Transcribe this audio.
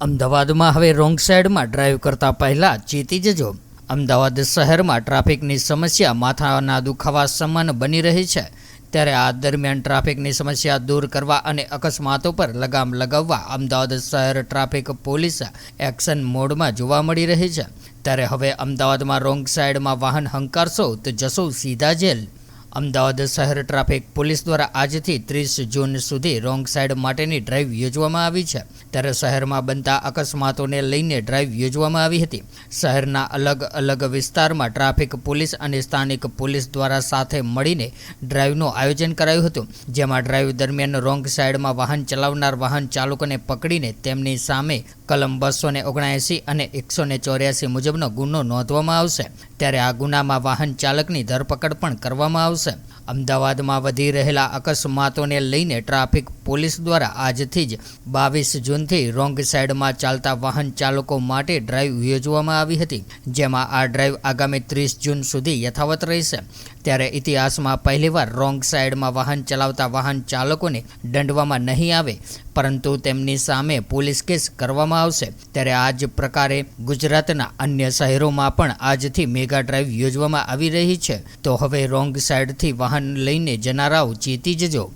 અમદાવાદમાં હવે રોંગ સાઈડમાં ડ્રાઈવ કરતા પહેલા ચેતી જજો. અમદાવાદ શહેરમાં ટ્રાફિકની સમસ્યા માથાના દુખાવા સમાન બની રહી છે. ત્યારે આ દરમિયાન ટ્રાફિકની સમસ્યા દૂર કરવા અને અકસ્માતો પર લગામ લગાવવા અમદાવાદ શહેર ટ્રાફિક પોલીસ એક્શન મોડમાં જોવા મળી રહી છે. ત્યારે હવે અમદાવાદમાં રોંગ સાઈડમાં વાહન હંકારશો તો જશો સીધા જેલ. અમદાવાદ શહેર ટ્રાફિક પોલીસ દ્વારા આજથી ત્રીસ જૂન સુધી રોંગ સાઈડ માટેની ડ્રાઈવ યોજવામાં આવી છે. ત્યારે શહેરમાં બનતા અકસ્માતોને લઈને ડ્રાઈવ યોજવામાં આવી હતી. શહેરના અલગ અલગ વિસ્તારમાં ટ્રાફિક પોલીસ અને સ્થાનિક પોલીસ દ્વારા સાથે મળીને ડ્રાઈવનું આયોજન કરાયું હતું. જેમાં ડ્રાઈવ દરમિયાન રોંગ સાઈડમાં વાહન ચલાવનાર વાહન ચાલકોને પકડીને તેમની સામે કલમ બસો ને ઓગણએંસી અને એકસો ચોર્યાસી મુજબનો ગુનો નોંધવામાં આવશે. ત્યારે આ ગુનામાં વાહન ચાલકની ધરપકડ પણ કરવામાં આવશે. અમદાવાદમાં વધી રહેલા અકસ્માતોને લઈને ટ્રાફિક પોલીસ દ્વારા આજથી જ બાવીસ જૂનથી રોંગ સાઈડમાં ચાલતા વાહન ચાલકો માટે ડ્રાઈવ યોજવામાં આવી હતી, જેમાં આ ડ્રાઈવ આગામી ત્રીસ જૂન સુધી યથાવત રહેશે. ત્યારે ઇતિહાસમાં પહેલીવાર રોંગ સાઈડમાં વાહન ચલાવતા વાહન ચાલકોને દંડવામાં નહીં આવે, પરંતુ તેમની સામે પોલીસ કેસ કરવામાં આવશે. ત્યારે આ જ પ્રકારે ગુજરાતના અન્ય શહેરોમાં પણ આજથી મેગા ડ્રાઈવ યોજવામાં આવી રહી છે. તો હવે રોંગ સાઈડથી વાહન લઈને જનારાઓ ચેતી જજો.